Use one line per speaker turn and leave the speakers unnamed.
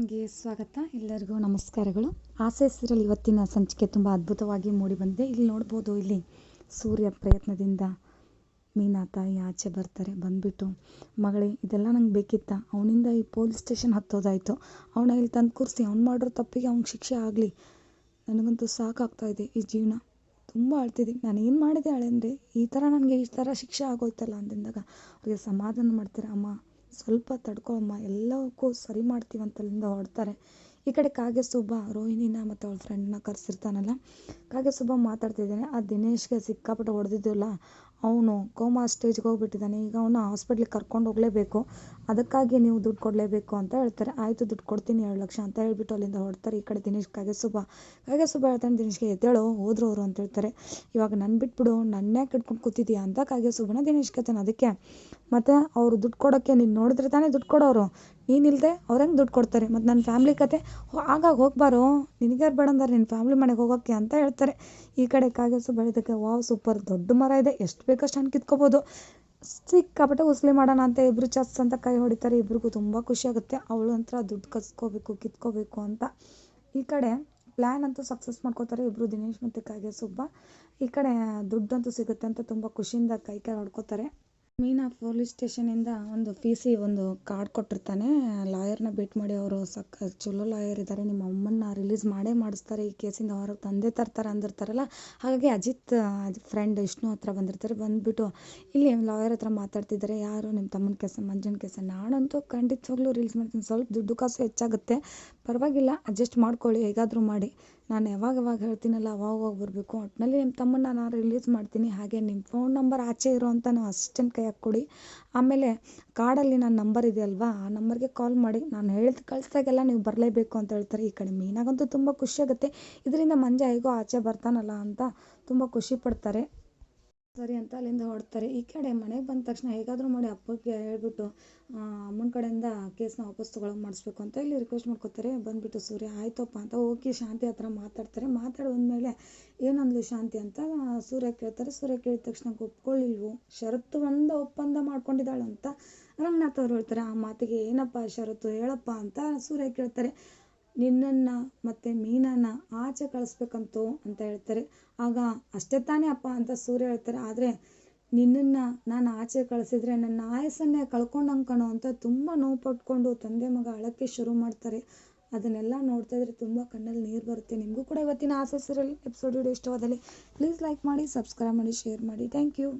ನಿಮಗೆ ಸ್ವಾಗತ. ಎಲ್ಲರಿಗೂ ನಮಸ್ಕಾರಗಳು. ಆಸೆ ಸೀರಿಯಲ್ ಇವತ್ತಿನ ಸಂಚಿಕೆ ತುಂಬ ಅದ್ಭುತವಾಗಿ ಮೂಡಿ ಬಂದಿದೆ ಇಲ್ಲಿ ನೋಡ್ಬೋದು, ಇಲ್ಲಿ ಸೂರ್ಯ ಪ್ರಯತ್ನದಿಂದ ಮೀನಾ ತಾಯಿ ಆಚೆ ಬರ್ತಾರೆ, ಬಂದ್ಬಿಟ್ಟು. ಮಗಳೇ, ಇದೆಲ್ಲ ನಂಗೆ ಬೇಕಿತ್ತ? ಅವನಿಂದ ಈ ಪೊಲೀಸ್ ಸ್ಟೇಷನ್ ಹತ್ತೋದಾಯಿತು. ಅವನ ಇಲ್ಲಿ ತಂದು ಕೂರಿಸಿ, ಅವ್ನು ಮಾಡಿರೋ ತಪ್ಪಿಗೆ ಅವ್ನಿಗೆ ಶಿಕ್ಷೆ ಆಗಲಿ. ನನಗಂತೂ ಸಾಕಾಗ್ತಾ ಇದೆ ಈ ಜೀವನ. ತುಂಬ ಅಳ್ತಿದ್ದೀನಿ. ನಾನು ಏನು ಮಾಡಿದೆ ಅಳೆಂದರೆ ಈ ಥರ ನನಗೆ ಈ ಥರ ಶಿಕ್ಷೆ ಆಗೋಯ್ತಲ್ಲ ಅಂದಿಂದಾಗ ಅವ್ರಿಗೆ ಸಮಾಧಾನ ಮಾಡ್ತಾರೆ? ಅಮ್ಮ ಸ್ವಲ್ಪ ತಡ್ಕೊಳಮ್ಮ ಎಲ್ಲವಕ್ಕೂ ಸರಿ ಮಾಡ್ತೀವಿ ಅಂತ ಅಲ್ಲಿಂದ ಹೊರಡ್ತಾರೆ. ಈ ಕಡೆ ಕಾಗೆ ಸುಬ್ಬ ರೋಹಿಣಿನ ಮತ್ತು ಅವಳ ಫ್ರೆಂಡ್ನ ಕರೆಸಿರ್ತಾನಲ್ಲ ಕಾಗೆ ಸುಬ್ಬ ಮಾತಾಡ್ತಿದ್ದಾನೆ, ಆ ದಿನೇಶ್ಗೆ ಸಿಕ್ಕಾಪಟ್ಟೆ ಹೊಡೆದಿದ್ದಿಲ್ಲ ಅವನು ಕೋಮಾ ಸ್ಟೇಜ್ಗೆ ಹೋಗ್ಬಿಟ್ಟಿದ್ದಾನೆ. ಈಗ ಅವನ ಹಾಸ್ಪಿಟ್ಲಿಗೆ ಕರ್ಕೊಂಡು ಹೋಗಲೇಬೇಕು. ಅದಕ್ಕಾಗಿ ನೀವು ದುಡ್ಡು ಕೊಡಲೇಬೇಕು ಅಂತ ಹೇಳ್ತಾರೆ. ಆಯಿತು, ದುಡ್ಡು ಕೊಡ್ತೀನಿ ಎರಡು ಲಕ್ಷ ಅಂತ ಹೇಳ್ಬಿಟ್ಟು ಅಲ್ಲಿಂದ ಹೊರಡ್ತಾರೆ. ಈ ಕಡೆ ದಿನೇಶ್ ಕಾಗೆ ಸುಬ್ಬ ಕಾಗೆ ಸುಬ್ಬ ಹೇಳ್ತಾನೆ, ದಿನೇಶ್ಗೆ, ಎದ್ದೇಳು, ಹೋದ್ರು ಅವರು ಅಂತ ಹೇಳ್ತಾರೆ. ಇವಾಗ ನನ್ನ ಬಿಟ್ಬಿಡು, ನನ್ನೇ ಇಟ್ಕೊಂಡು ಕೂತಿದ್ಯಾ ಅಂತ ಕಾಗೆ ಸುಬ್ಬನ ದಿನೇಶ್ ಕೇಳ್ತಾನೆ ಅದಕ್ಕೆ ಮತ್ತು ಅವರು ದುಡ್ಡು ಕೊಡೋಕ್ಕೆ ನೀನು ನೋಡಿದ್ರೆ ತಾನೇ ದುಡ್ಡು ಕೊಡೋರು. ನೀನಿಲ್ಲದೆ ಅವ್ರು ಹೆಂಗೆ ದುಡ್ಡು ಕೊಡ್ತಾರೆ. ಮತ್ತು ನನ್ನ ಫ್ಯಾಮ್ಲಿ ಕತೆ ಆಗಾಗ ಹೋಗ್ಬಾರೋ ನಿನಗ್ಯಾರು ಬೇಡ ಅಂದಾರೆ ನಿನ್ನ ಫ್ಯಾಮ್ಲಿ ಮನೆಗೆ ಹೋಗೋಕ್ಕೆ ಅಂತ ಹೇಳ್ತಾರೆ. ಈ ಕಡೆ ಕಾಗೆಸು ಬೆಳೆದಕ್ಕೆ, ವಾವ್, ಸೂಪರ್, ದೊಡ್ಡ ಮರ ಇದೆ. ಎಷ್ಟು ಬೇಕಷ್ಟು ಹಣ್ಣು ಕಿತ್ಕೋಬೋದು. ಸಿಕ್ಕಾಪಟ್ಟೆ ಉಸ್ಲಿ ಮಾಡೋಣ ಅಂತ ಇಬ್ಬರು ಚಸ್ ಅಂತ ಕೈ ಹೊಡಿತಾರೆ. ಇಬ್ರಿಗೂ ತುಂಬ ಖುಷಿ ಆಗುತ್ತೆ. ಅವಳು ಅಂತ ದುಡ್ಡು ಕಸ್ಕೋಬೇಕು, ಕಿತ್ಕೋಬೇಕು ಅಂತ. ಈ ಕಡೆ ಪ್ಲ್ಯಾನ್ ಅಂತೂ ಸಕ್ಸಸ್ ಮಾಡ್ಕೋತಾರೆ ಇಬ್ಬರು ದಿನೇಶ್ ಮತ್ತು ಕಾಗೆ ಸುಬ್ಬ ಈ ಕಡೆ ದುಡ್ಡಂತೂ ಸಿಗುತ್ತೆ ಅಂತ ತುಂಬ ಖುಷಿಯಿಂದ ಕೈ ಕೈ ಹೊಡ್ಕೋತಾರೆ. ಮೀನಾ ಪೊಲೀಸ್ ಸ್ಟೇಷನಿಂದ ಒಂದು ಪಿ ಸಿ ಒಂದು ಕಾರ್ಡ್ ಕೊಟ್ಟಿರ್ತಾನೆ. ಲಾಯರ್ನ ಭೇಟಿ ಮಾಡಿ ಅವರು ಸಕ್ಕ ಚಲೋ ಲಾಯರ್ ಇದ್ದಾರೆ ನಿಮ್ಮ ಅಮ್ಮನ್ನ ರಿಲೀಸ್ ಮಾಡೇ ಮಾಡಿಸ್ತಾರೆ, ಈ ಕೇಸಿಂದ ಹೊರಗೆ ತಂದೆ ತರ್ತಾರೆ ಅಂದಿರ್ತಾರಲ್ಲ. ಹಾಗಾಗಿ ಅಜಿತ್ ಫ್ರೆಂಡ್ ವಿಷ್ಣು ಹತ್ರ ಬಂದಿರ್ತಾರೆ. ಬಂದುಬಿಟ್ಟು ಇಲ್ಲಿ ಲಾಯರ್ ಹತ್ರ ಮಾತಾಡ್ತಿದ್ದಾರೆ ಯಾರು ನಿಮ್ಮ ತಮ್ಮನ ಕೇಸ, ಮಂಜನ ಕೇಸ? ನಾನಂತೂ ಖಂಡಿತವಾಗ್ಲೂ ರಿಲೀಸ್ ಮಾಡ್ತೀನಿ. ಸ್ವಲ್ಪ ದುಡ್ಡು ಕಾಸು ಹೆಚ್ಚಾಗುತ್ತೆ. ಪರವಾಗಿಲ್ಲ, ಅಡ್ಜಸ್ಟ್ ಮಾಡ್ಕೊಳ್ಳಿ, ಹೇಗಾದರೂ ಮಾಡಿ. ನಾನು ಯಾವಾಗ ಯಾವಾಗ ಹೇಳ್ತೀನಲ್ಲ ಅವಾಗವಾಗ ಅವಾಗ ಬರಬೇಕು. ಒಟ್ಟಿನಲ್ಲಿ ನಿಮ್ಮ ತಮ್ಮನ್ನ ನಾನು ರಿಲೀಸ್ ಮಾಡ್ತೀನಿ. ಹಾಗೆ ನಿಮ್ಮ ಫೋನ್ ನಂಬರ್ ಆಚೆ ಇರೋವಂಥ ನಾವು ಅಸಿಸ್ಟೆಂಟ್ ಕೈಯಾಗೆ ಕೊಡಿ ಆಮೇಲೆ ಕಾರ್ಡಲ್ಲಿ ನನ್ನ ನಂಬರ್ ಇದೆ ಅಲ್ವಾ, ಆ ನಂಬರ್ಗೆ ಕಾಲ್ ಮಾಡಿ. ನಾನು ಹೇಳಿದ ಕಳಿಸ್ದಾಗೆಲ್ಲ ನೀವು ಬರಲೇಬೇಕು ಅಂತ ಹೇಳ್ತಾರೆ. ಈ ಕಡೆ ಮೀನಾಗಂತೂ ತುಂಬ ಖುಷಿಯಾಗುತ್ತೆ ಇದರಿಂದ ಮಂಜ ಹೇಗೋ ಆಚೆ ಬರ್ತಾನಲ್ಲ ಅಂತ ತುಂಬ ಖುಷಿ ಪಡ್ತಾರೆ. ಸರಿ ಅಂತ ಅಲ್ಲಿಂದ ಹೊರಡ್ತಾರೆ. ಈ ಕಡೆ ಮನೆಗೆ ಬಂದ ತಕ್ಷಣ ಹೇಗಾದರೂ ಮಾಡಿ ಅಪ್ಪಗೆ ಹೇಳ್ಬಿಟ್ಟು ಅಮ್ಮನ ಕಡೆಯಿಂದ ಕೇಸ್ನ ವಾಪಸ್ ತೊಗೊಳಗೆ ಮಾಡಿಸ್ಬೇಕು ಅಂತ ಇಲ್ಲಿ ರಿಕ್ವೆಸ್ಟ್ ಮಾಡ್ಕೋತಾರೆ. ಬಂದುಬಿಟ್ಟು ಸೂರ್ಯ, ಆಯ್ತಪ್ಪ ಅಂತ ಓಕೆ ಶಾಂತಿ ಹತ್ರ ಮಾತಾಡ್ತಾರೆ. ಮಾತಾಡಿ ಬಂದಮೇಲೆ ಏನಂದ್ಲು ಶಾಂತಿ ಅಂತ ಸೂರ್ಯ ಕೇಳ್ತಾರೆ. ಸೂರ್ಯ ಕೇಳಿದ ತಕ್ಷಣ ಒಪ್ಕೊಳ್ಳಿಲ್ವು ಷರತ್ತು ಒಂದು ಒಪ್ಪಂದ ಮಾಡ್ಕೊಂಡಿದ್ದಾಳು ಅಂತ ರಂಗನಾಥ್ ಅವ್ರು ಹೇಳ್ತಾರೆ. ಆ ಮಾತಿಗೆ, ಏನಪ್ಪ ಷರತ್ತು, ಹೇಳಪ್ಪ ಅಂತ ಸೂರ್ಯ ಕೇಳ್ತಾರೆ. ನಿನ್ನನ್ನು ಮತ್ತು ಮೀನನ್ನ ಆಚೆ ಕಳಿಸ್ಬೇಕಂತು ಅಂತ ಹೇಳ್ತಾರೆ. ಆಗ ಅಷ್ಟೇ ತಾನೇ ಅಪ್ಪ ಅಂತ ಸೂರ್ಯ ಹೇಳ್ತಾರೆ. ಆದರೆ ನಿನ್ನನ್ನು ನಾನು ಆಚೆ ಕಳಿಸಿದ್ರೆ ನನ್ನ ಆಯಸ್ಸನ್ನೇ ಕಳ್ಕೊಂಡಂಗೆ ಕಣೋ ಅಂತ ತುಂಬ ನೋವು ಪಟ್ಕೊಂಡು ತಂದೆ ಮಗ ಅಳಕ್ಕೆ ಶುರು ಮಾಡ್ತಾರೆ. ಅದನ್ನೆಲ್ಲ ನೋಡ್ತಾ ಇದ್ರೆ ತುಂಬ ಕಣ್ಣಲ್ಲಿ ನೀರು ಬರುತ್ತೆ. ನಿಮಗೂ ಕೂಡ ಇವತ್ತಿನ ಆಸೆ ಸೀರಿಯಲ್ ಎಪಿಸೋಡ್ ವಿಡಿಯೋ ಇಷ್ಟವಾದಲ್ಲಿ ಪ್ಲೀಸ್ ಲೈಕ್ ಮಾಡಿ ಸಬ್ಸ್ಕ್ರೈಬ್ ಮಾಡಿ ಶೇರ್ ಮಾಡಿ. Thank you